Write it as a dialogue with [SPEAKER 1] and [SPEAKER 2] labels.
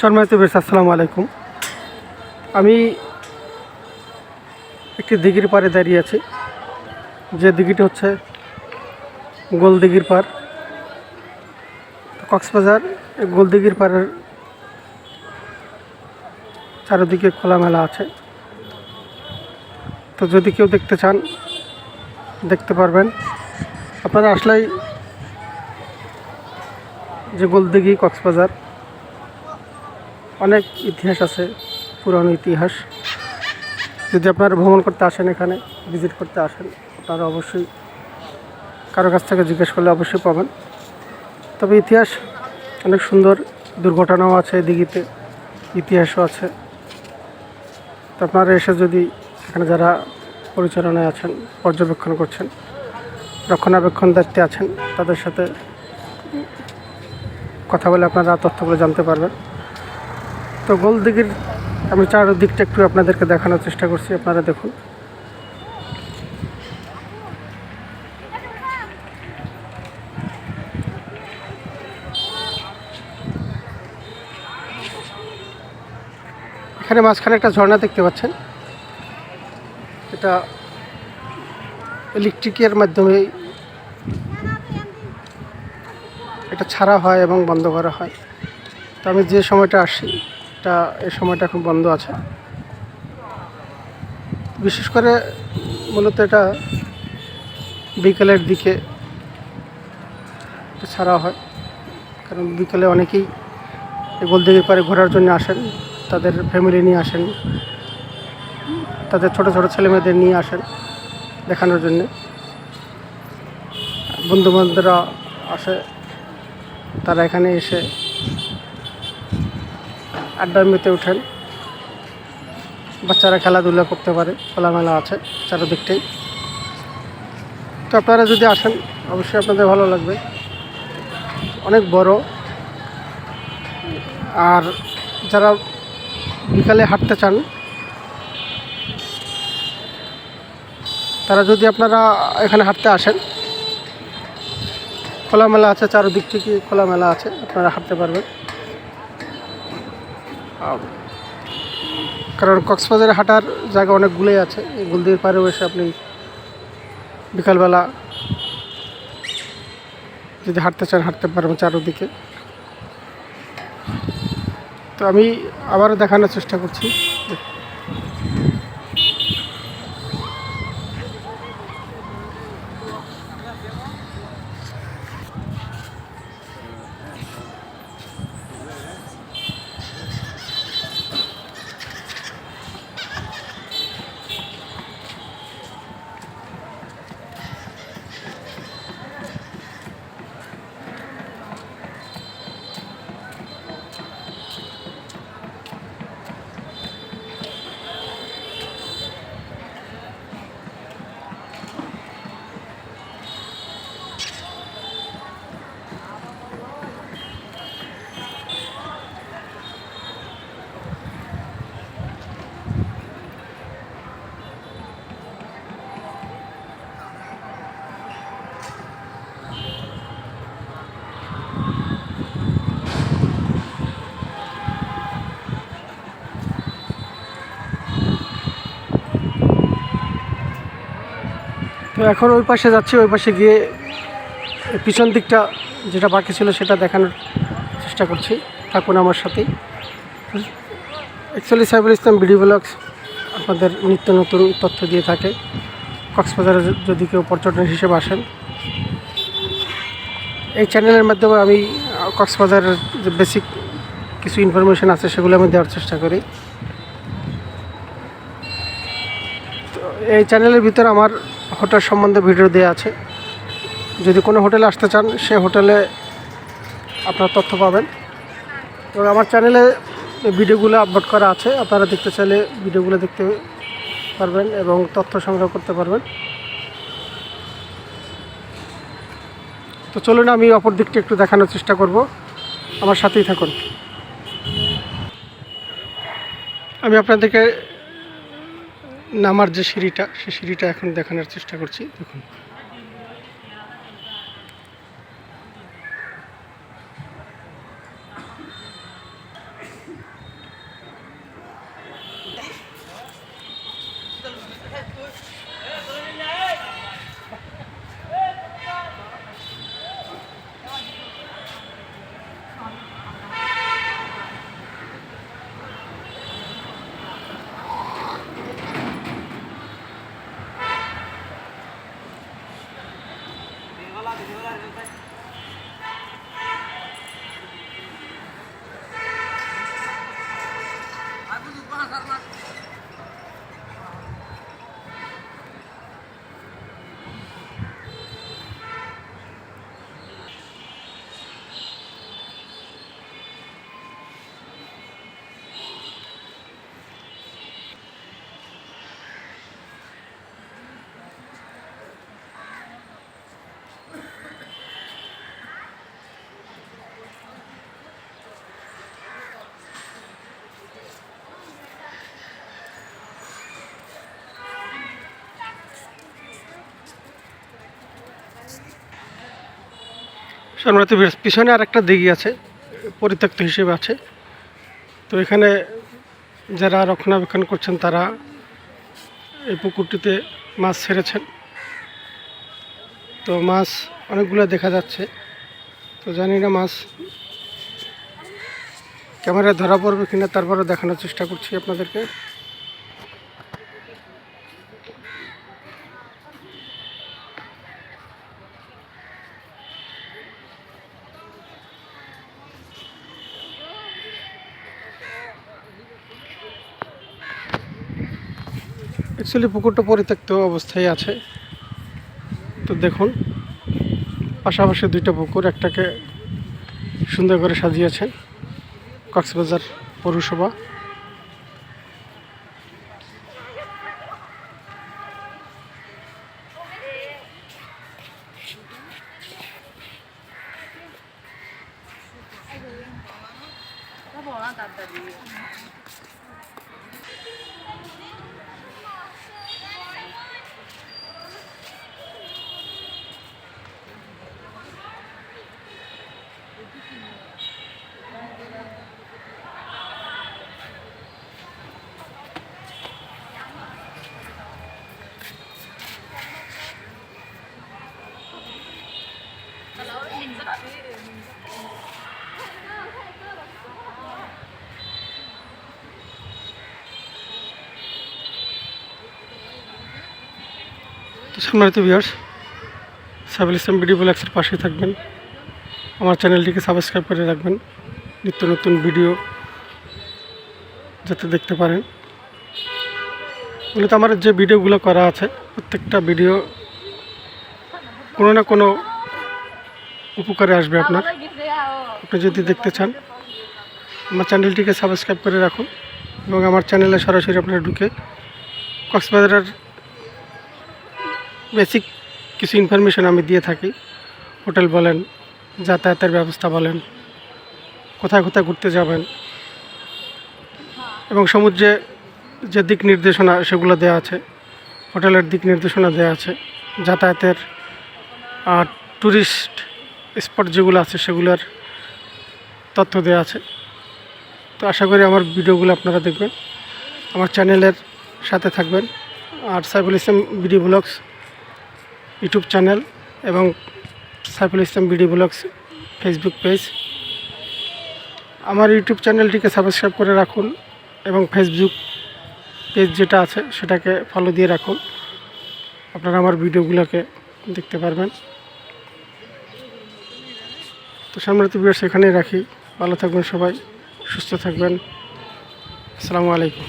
[SPEAKER 1] সম্মানিত বেশ আসসালামু আলাইকুম। আমি একটি দিঘির পাড়ে দাঁড়িয়ে আছি। যে দিঘিটি হচ্ছে গোল দিঘির পাড়। কক্সবাজার গোল দিঘির পাড়ের চারিদিকে খোলামেলা আছে। তো যদি কেউ দেখতে চান, দেখতে পারবেন। আপনারা আসলেই যে গোলদিঘি কক্সবাজার অনেক ইতিহাস আছে, পুরানো ইতিহাস। যদি আপনারা ভ্রমণ করতে আসেন এখানে, ভিজিট করতে আসেন, আপনারা অবশ্যই কারও কাছ থেকে জিজ্ঞেস করলে অবশ্যই পাবেন। তবে ইতিহাস অনেক সুন্দর, দুর্ঘটনাও আছে দিঘিতে ইতিহাসও আছে। তো আপনারা এসে যদি এখানে যারা পরিচালনায় আছেন, পর্যবেক্ষণ করছেন, রক্ষণাবেক্ষণ দায়িত্বে আছেন, তাদের সাথে কথা বলে আপনারা তথ্যগুলো জানতে পারবেন। তো গোলদিঘির আমি চারদিকটা একটু আপনাদেরকে দেখানোর চেষ্টা করছি, আপনারা দেখুন। এখানে মাঝখানে একটা ঝর্ণা দেখতে পাচ্ছেন। এটা ইলেকট্রিকের মাধ্যমে এটা ছাড়া হয় এবং বন্ধ করা হয়। তো আমি যে সময়টা আসি এটা এই সময়টা এখন বন্ধ আছে। বিশেষ করে মূলত এটা বিকেলের দিকে ছাড়া হয়। কারণ বিকেলে অনেকেই গোলদিঘির পারে ঘোরার জন্য আসেন, তাদের ফ্যামিলি নিয়ে আসেন, তাদের ছোট ছোট ছেলেমেয়েদের নিয়ে আসেন দেখানোর জন্যে। বন্ধুবান্ধবরা আসে, তারা এখানে এসে আড্ডা মেতে ওঠেন। বাচ্চারা খেলাধুলা করতে পারে, খোলামেলা আছে চারিদিকটাই। তো আপনারা যদি আসেন, অবশ্যই আপনাদের ভালো লাগবে। অনেক বড়। আর যারা বিকালে হাঁটতে চান, তারা যদি আপনারা এখানে হাঁটতে আসেন, খোলামেলা আছে, চারোদিক থেকে খোলামেলা আছে, আপনারা হাঁটতে পারবেন। কারণ কক্সবাজারে হাঁটার জায়গা অনেকগুলোই আছে। গুলদির পাড়েও এসে আপনি বিকালবেলা যদি হাঁটতে চান, হাঁটতে পারবেন চারোদিকে। তো আমি আবারও দেখানোর চেষ্টা করছি। তো এখন ওই পাশে যাচ্ছি, ওই পাশে গিয়ে পিছন দিকটা যেটা বাকি ছিল সেটা দেখানোর চেষ্টা করছি। থাকুন আমার সাথেই actually Saibul Islam video blogs আপনাদের নিত্য নতুন তথ্য দিয়ে থাকে। কক্সবাজারে যদি কেউ পর্যটন হিসেবে আসেন। এই চ্যানেলের মাধ্যমে আমি কক্সবাজারের যে বেসিক কিছু ইনফরমেশন আছে, সেগুলো আমি দেওয়ার চেষ্টা করি। এই চ্যানেলের ভিতরে আমার হোটেল সম্বন্ধে ভিডিও দেওয়া আছে। যদি কোনো হোটেলে আসতে চান, সে হোটেলে আপনার তথ্য পাবেন। এবং আমার চ্যানেলে ভিডিওগুলো আপলোড করা আছে। আপনারা দেখতে চাইলে ভিডিওগুলো দেখতে পারবেন এবং তথ্য সংগ্রহ করতে পারবেন। তো চলুন আমি অপর দিকটা একটু দেখানোর চেষ্টা করব। আমার সাথেই থাকুন। আমি আপনাদেরকে নামার যে সিঁড়িটা সেই সিঁড়িটা এখন দেখানোর চেষ্টা করছি। দেখুন। সামনে পিছনে আর একটা দিঘি আছে, পরিত্যক্ত হিসেবে আছে। তো এখানে যারা রক্ষণাবেক্ষণ করছেন, তারা এই পুকুরটিতে মাছ ছেড়েছেন। তো মাছ অনেকগুলো দেখা যাচ্ছে। তো জানি না মাছ ক্যামেরায় ধরা পড়বে কিনা, তারপরে দেখানোর চেষ্টা করছি আপনাদেরকে। অ্যাকচুয়ালি পুকুরটা পরিত্যক্ত অবস্থায় আছে। তো দেখুন, পাশাপাশি দুইটা পুকুর, একটাকে সুন্দর করে সাজিয়েছেন কক্সবাজার পৌরসভা। সম্মানিত ভিউয়ার্স সাইবুল ইসলাম ভিডিও ব্লগসের পাশে থাকবেন। আমার চ্যানেলটিকে সাবস্ক্রাইব করে রাখবেন। নিত্য নতুন ভিডিও যাতে দেখতে পারেন। মূলত আমার যে ভিডিওগুলো করা আছে, প্রত্যেকটা ভিডিও কোনো না কোনো উপকারে আসবে আপনার। আপনি যদি দেখতে চান, আমার চ্যানেলটিকে সাবস্ক্রাইব করে রাখুন এবং আমার চ্যানেলে সরাসরি আপনারা ঢুকে কক্সবাজারের বেসিক কিছু ইনফরমেশন আমি দিয়ে থাকি। হোটেল বলেন, যাতায়াতের ব্যবস্থা বলেন, কোথায় কোথায় ঘুরতে যাবেন এবং সমুদ্রে যে দিক নির্দেশনা সেগুলো দেওয়া আছে, হোটেলের দিক নির্দেশনা দেওয়া আছে, যাতায়াতের, আর ট্যুরিস্ট স্পট যেগুলো আছে সেগুলোর তথ্য দেওয়া আছে। তো আশা করি আমার ভিডিওগুলো আপনারা দেখবেন। আমার চ্যানেলের সাথে থাকবেন। আর Saiful Islam video blogs YouTube channel এবং Saiful Islam video blogs Facebook page. আমার ইউটিউব চ্যানেলটিকে সাবস্ক্রাইব করে রাখুন এবং ফেসবুক পেজ যেটা আছে সেটাকে ফলো দিয়ে রাখুন। আপনারা আমার ভিডিওগুলোকে দেখতে পারবেন। তো সামনে তো ভিডিও সেখানেই রাখি। ভালো থাকবেন সবাই সুস্থ থাকবেন। আসসালামু আলাইকুম।